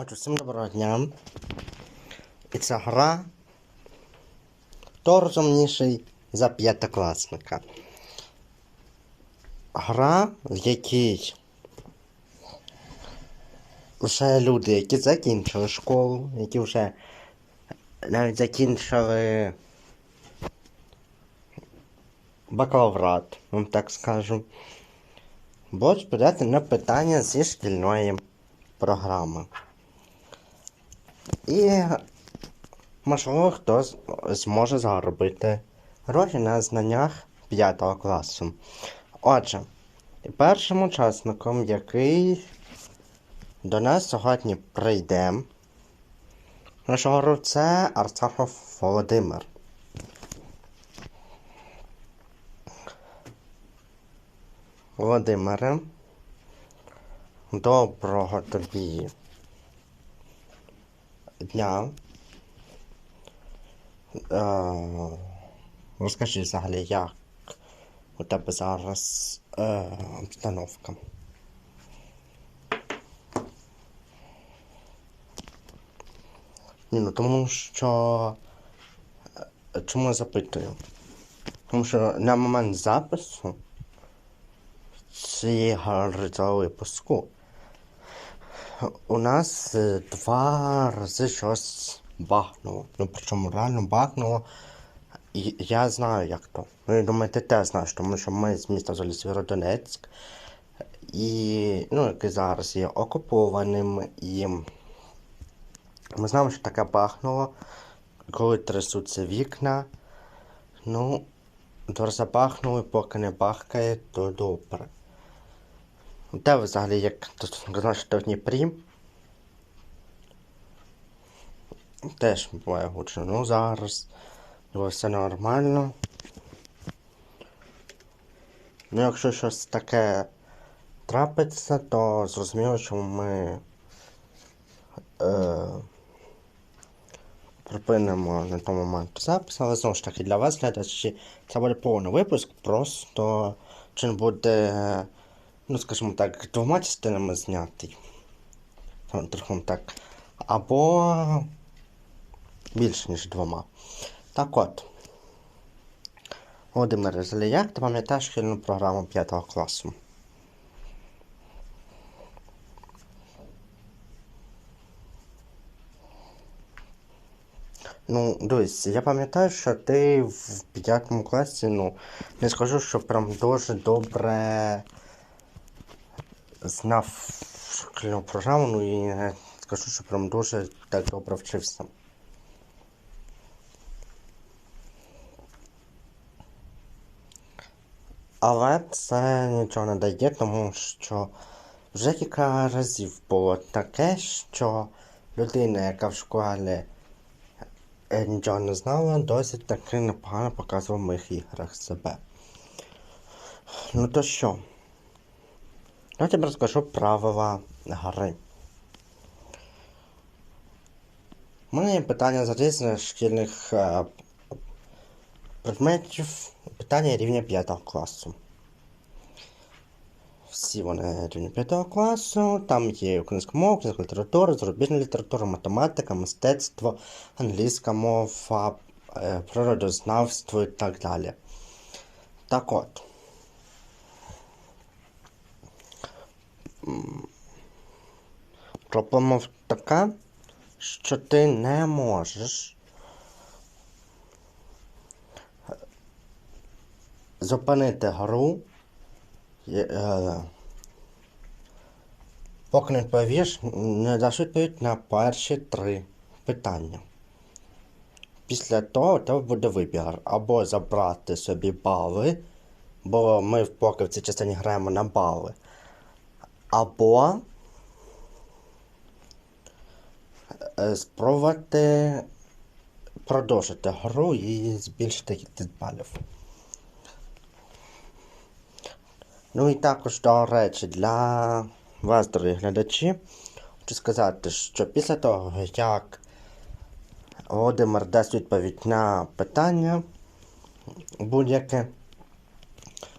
Отже, всім доброго дня. І ця гра Хто розумніший за п'ятикласника. Гра, в якій вже люди, які закінчили школу, які вже навіть закінчили бакалаврат, вам так скажу, будуть відповідати на питання зі шкільної програми. І можливо хто зможе заробити гроші на знаннях 5 класу. Отже, першим учасником, який до нас сьогодні прийде, нашого гру, це Арцахов Володимир. Володимире, доброго тобі дня. Е, розкажи взагалі, як у тебе зараз е, обстановка. Ні, ну тому що. е, Чому я запитую? Тому що на момент запису цієї гри цього випуску у нас е, два рази щось бахнуло. Ну причому реально бахнуло. І я знаю, як то. Ну, я думаю, ти теж знаєш, тому що ми з міста взагалі Сєвєродонецьк. І, ну, який зараз є окупованим. І ми знаємо, що таке бахнуло, коли трясуться вікна. Ну, то забахнули, поки не бахкає, то добре. Тебе взагалі як знаєш, в Дніпрі? Теж буває гучно. Ну зараз все нормально. Ну, якщо щось таке трапиться, то зрозуміло, що ми е, припинимо на тому моменту запис, але знову ж таки для вас, глядачі, це буде повний випуск, просто чи буде, ну скажімо так, двома частинами знятий. Трохи так. Або більше, ніж двома. Так от. Володимир Заліяк, ти пам'ятаєш шкільну програму 5 класу? Ну, дивись, я пам'ятаю, що ти в 5 класі, ну, не скажу, що прям дуже добре знав шкільну програму, ну і не скажу, що прям дуже так добре вчився. Але це нічого не дає, тому що вже кілька разів було таке, що людина, яка в школі е, нічого не знала, досить таки непогано показувала в моїх іграх себе. Ну то що? Я тобі розкажу правила гри. У мене є питання з різних шкільних е, предметів, питання рівня 5 класу. Всі вони рівня 5 класу, там є українська мова, українська література, зарубіжна література, математика, мистецтво, англійська мова, е, природознавство і так далі. Так от. Проблема така, що ти не можеш зупинити гру, е, поки не відповіш, не даш відповідь на перші три питання. Після того у тебе буде вибір або забрати собі бали, бо ми поки в цій частині граємо на бали, або е, спробувати продовжити гру і збільшити кількість балів. Ну і також, до речі, для вас, дорогі глядачі, хочу сказати, що після того, як Володимир дасть відповідь на питання будь-яке,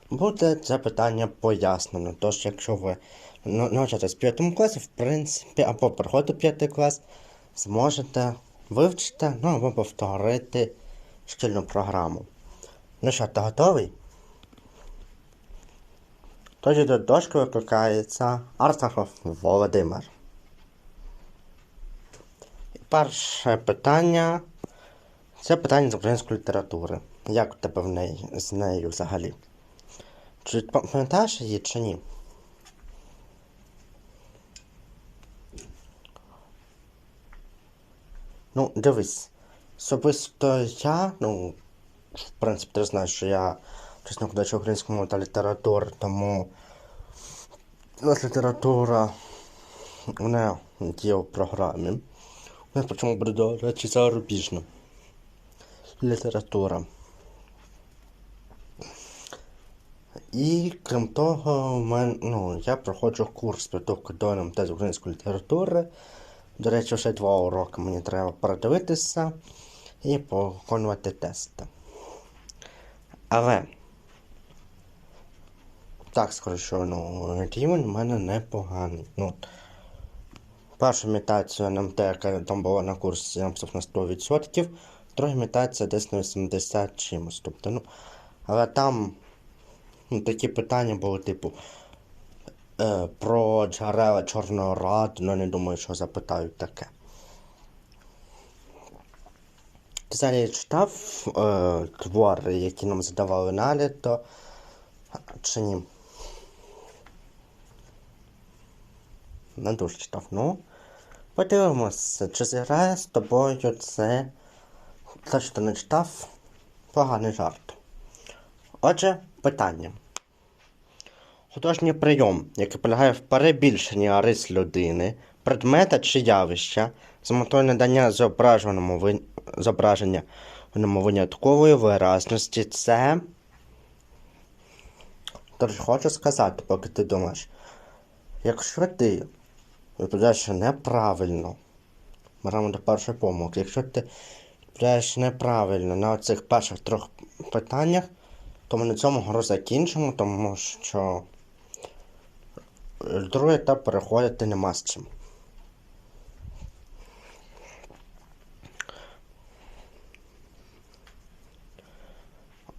буде це питання пояснено. Тож, якщо ви ну, навчатись в п'ятому класі, в принципі, або в п'ятий клас, зможете вивчити, ну або повторити шкільну програму. Ну що, ти готовий? Тоді до дошки викликається Артахов Володимир. І Перше питання це питання з української літератури. Як у тебе в неї, з нею взагалі? Чи пам'ятаєш її чи ні? Ну, дивись, особисто я, ну, в принципі, ти знаєш, що я чесно мови та літератури, тому у нас література вона є в програмі. У нас причому буде, до речі, зарубіжна література. І крім того, мен, ну, я проходжу курс підготовки до НМТ з української літератури. До речі, ще два уроки мені треба передивитися і виконувати тести. Але так скажу, що ну, рівень в мене непоганий. Ну, першу імітацію НМТ, яка там була на курсі, я написав на 100%, друга імітація десь на 80 чимось. Тобто, ну, але там ну, такі питання були, типу, про джерела Чорного Раду, ну не думаю, що запитають таке. Ти взагалі читав е, твори, які нам задавали на літо, чи ні? Не дуже читав. Ну, подивимося, чи зіграє з тобою це, те, що не читав, поганий жарт. Отже, питання. Художній прийом, який полягає в перебільшенні рис людини, предмета чи явища з метою надання зображеному ви... зображення виняткової виразності, це. Тож хочу сказати, поки ти думаєш, якщо ти відповідаєш неправильно, беремо до першої помилки, якщо ти відповідаєш неправильно на цих перших трьох питаннях, то ми на цьому гру закінчимо, тому що другий етап переходити нема з чим.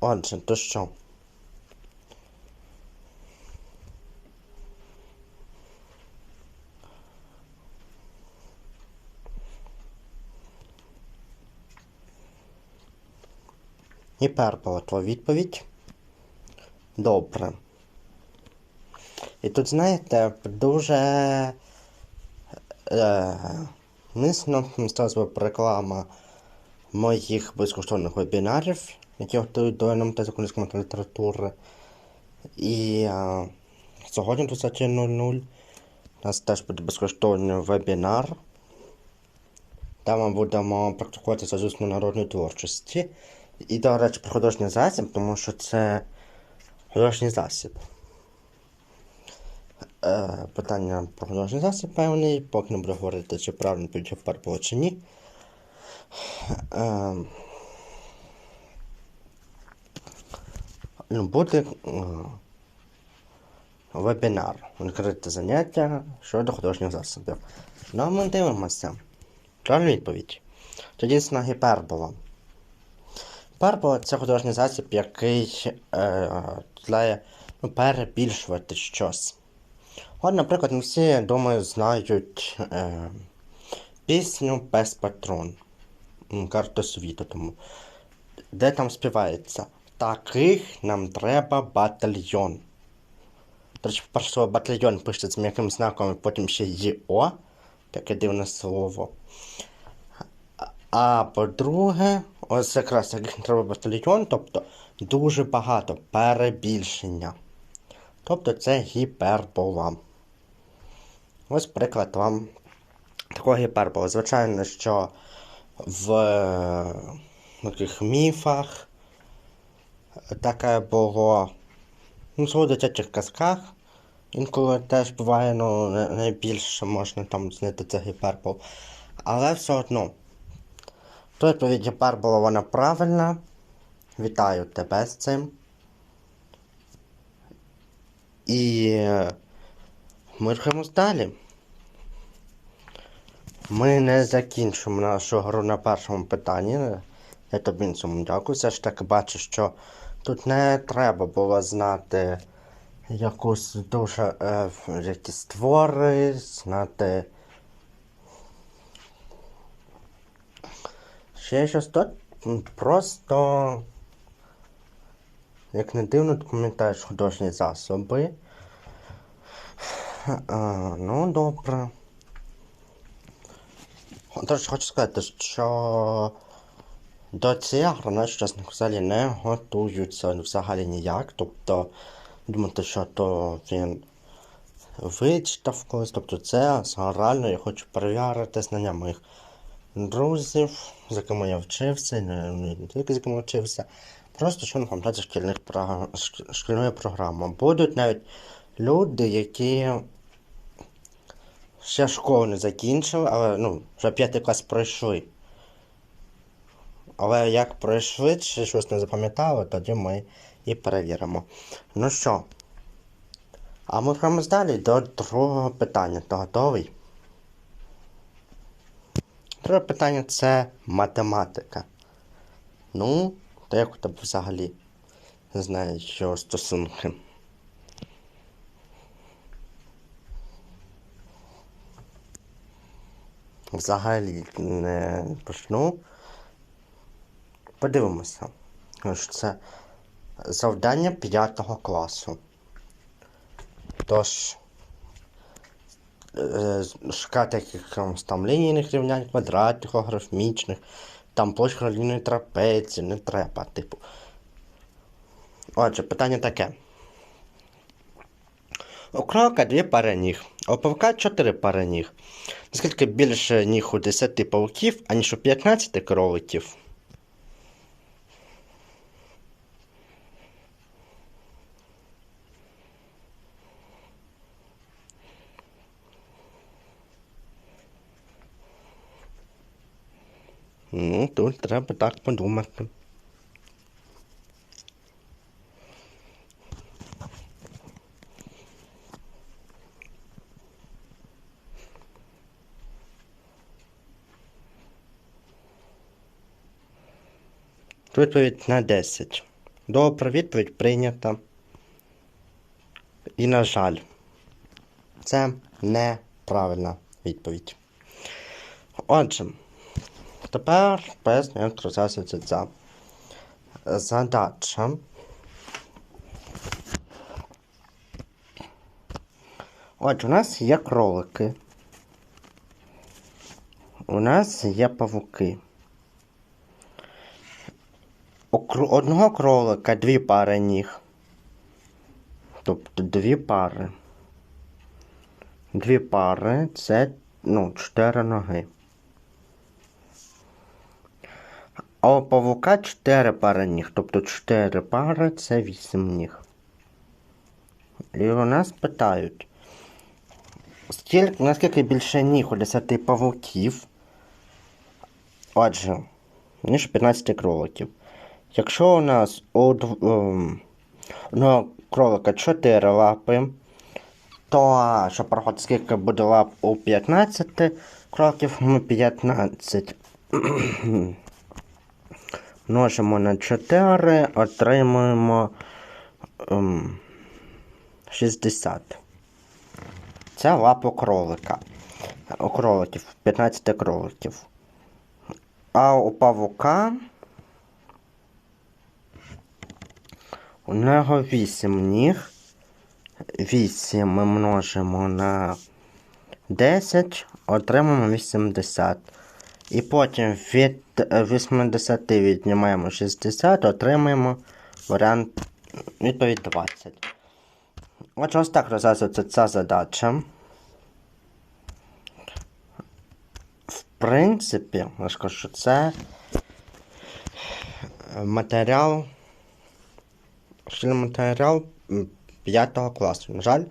Отже, то що? Гіпербола твоя відповідь. Добре. І тут, знаєте, дуже е, міцно сталася реклама моїх безкоштовних вебінарів, які готують до НМТ з української літератури. І е, сьогодні 20.00 у нас теж буде безкоштовний вебінар. Там ми будемо практикуватися з народної творчості. І, до речі, про художній засіб, тому що це художній засіб. Е, питання про художній засіб певний, поки не буду говорити, чи правильно піде фарбова чи ні. Е, ну, буде е, вебінар, відкрите заняття щодо художніх засобів. Ну, ми дивимося. Правильна відповідь. Тоді дійсно гіпербола. Гіпербола це художній засіб, який е, ну, перебільшувати щось. От, наприклад, ми всі, думаю, знають е, пісню Пес Патрон карту світу тому. Де там співається? Таких нам треба батальйон. Речі, перше батальйон пишеться з м'яким знаком, і потім ще ЄО. Таке дивне слово. А по-друге, ось якраз таких треба батальйон, тобто дуже багато перебільшення. Тобто це гіпербола. Ось приклад вам такого гіпербола. Звичайно, що в таких міфах таке було ну, в дитячих казках. Інколи теж буває, ну, найбільше можна там знайти це гіпербол. Але все одно. То відповідь гіпербола вона правильна. Вітаю тебе з цим. І Ми рухаємось далі. Ми не закінчимо нашу гру на першому питанні. Я тобі цьому дякую. Все ж таки бачу, що тут не треба було знати якусь дуже е, якісь твори, знати. Ще щось тут просто. Як не дивно, ти пам'ятаєш художні засоби. Ну, добре. Тож хочу сказати, що до цієї гри наші чесно взагалі не готуються взагалі ніяк. Тобто, думати, що то він вичитав колись. Тобто це реально я хочу перевірити знання моїх друзів, з якими я вчився, не, не тільки з якими я вчився. Просто що не пам'ятати шкільних шкільної програми. Будуть навіть люди, які ще школу не закінчили, але ну, вже п'ятий клас пройшли. Але як пройшли, чи щось не запам'ятали, тоді ми і перевіримо. Ну що, а ми рухаємось далі до другого питання. Ти готовий? Друге питання це математика. Ну, то як у тебе взагалі? Не знаю, що стосунки. Взагалі не почну. Подивимося. Це завдання 5 класу. Тож, е, шукати якихось там лінійних рівнянь, квадратів, логарифмічних, там площ лінійної трапеції, не треба, типу. Отже, питання таке. У кролика дві пари ніг, у павука чотири пари ніг. Наскільки більше ніг у 10 павуків, аніж у 15 кроликів? Ну, тут треба так подумати. Відповідь на 10. Добре, відповідь прийнята. І, на жаль, це неправильна відповідь. Отже, тепер поясню, як розв'язується ця задача. Отже, у нас є кролики. У нас є павуки. У кро- одного кролика дві пари ніг. Тобто дві пари. Дві пари це ну, чотири ноги. А у павука чотири пари ніг. Тобто чотири пари це вісім ніг. І у нас питають, скільки, наскільки більше ніг у 10 павуків, отже, ніж 15 кроликів. Якщо у нас у ем, одного кролика 4 лапи, то щоб порахувати, скільки буде лап у 15 кроликів, ми 15 множимо на 4, отримуємо ем, 60. Це лапа кролика. У кроликів, 15 кроликів. А у павука у нього 8 ніг. 8 ми множимо на 10, отримаємо 80. І потім від 80 віднімаємо 60, отримаємо варіант відповідь 20. Отже, ось так розв'язується ця задача. В принципі, я скажу, що це матеріал, матеріал 5 класу. На жаль,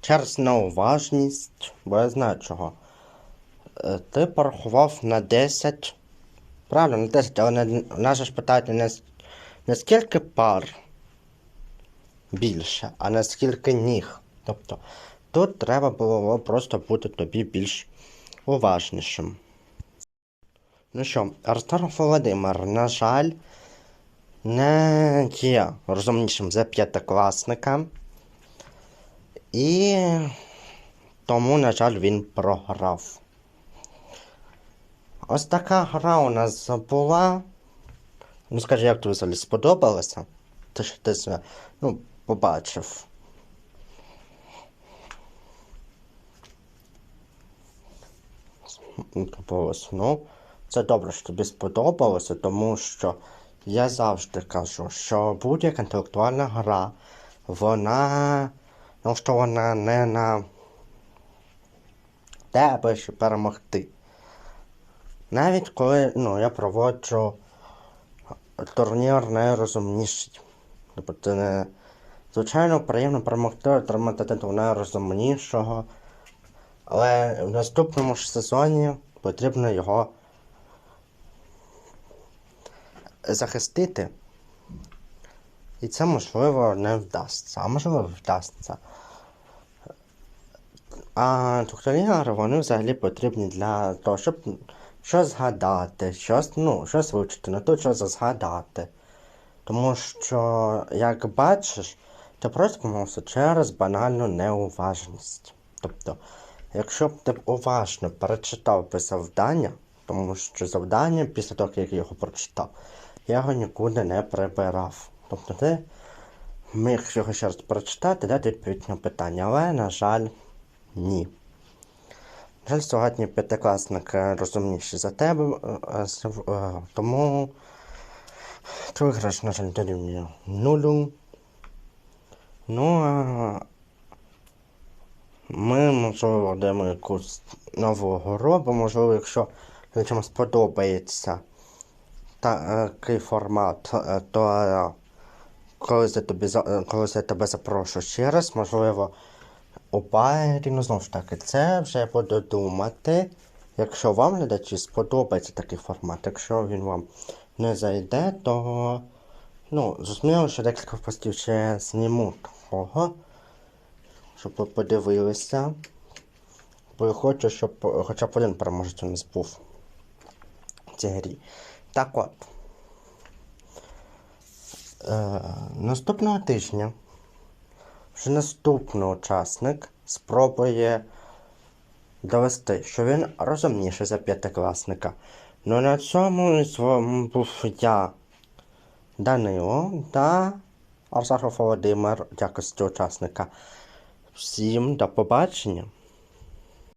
через неуважність, бо я знаю чого. Е, Ти порахував на 10. Правильно, на 10, але нас ж питають не, не скільки пар більше, а наскільки ніг. Тобто тут треба було просто бути тобі більш уважнішим. Ну що, Артур Володимир, на жаль, не є розумнішим за п'ятикласника. І тому, на жаль, він програв. Ось така гра у нас була. Ну, скажи, як тобі взагалі сподобалося? Те, що ти це, ну, побачив. Ну, це добре, що тобі сподобалося, тому що я завжди кажу, що будь-яка інтелектуальна гра, вона. Ну, що вона не на тебе, щоб перемогти. Навіть коли ну, я проводжу турнір найрозумніший. Тобто не. Звичайно, приємно перемогти, отримати титул найрозумнішого. Але в наступному ж сезоні потрібно його захистити. І це можливо не вдасться, а можливо вдасться. А туторіали вони взагалі потрібні для того, щоб щось згадати, щось, ну, щось вивчити, не то щось згадати. Тому що, як бачиш, ти просто помився через банальну неуважність. Тобто, якщо б ти уважно перечитав би завдання, тому що завдання після того, як я його прочитав, я його нікуди не прибирав. Тобто ти міг його ще раз прочитати, дати відповідь на питання, але, на жаль, ні. На жаль, сьогодні п'ятикласник е, розумніший за тебе, е, е, тому ти виграш, на жаль, дорівнює нулю. Ну, а ми, можливо, даємо якусь нову гру, можливо, якщо людям сподобається такий формат, е, то е, колись я, тобі, е, колись я тебе запрошу ще раз, можливо, у парі, ну знову ж таки, це вже буду думати. Якщо вам, глядачі, сподобається такий формат, якщо він вам не зайде, то ну, зрозуміло, що декілька постів ще зніму того, щоб ви подивилися. Бо я хочу, щоб е, хоча б один переможець у нас був в цій грі. Так от. Е, наступного тижня вже наступний учасник спробує довести, що він розумніший за п'ятикласника. Ну на цьому з вами був я, Данило та Арсаров Володимир в якості учасника. Всім до побачення!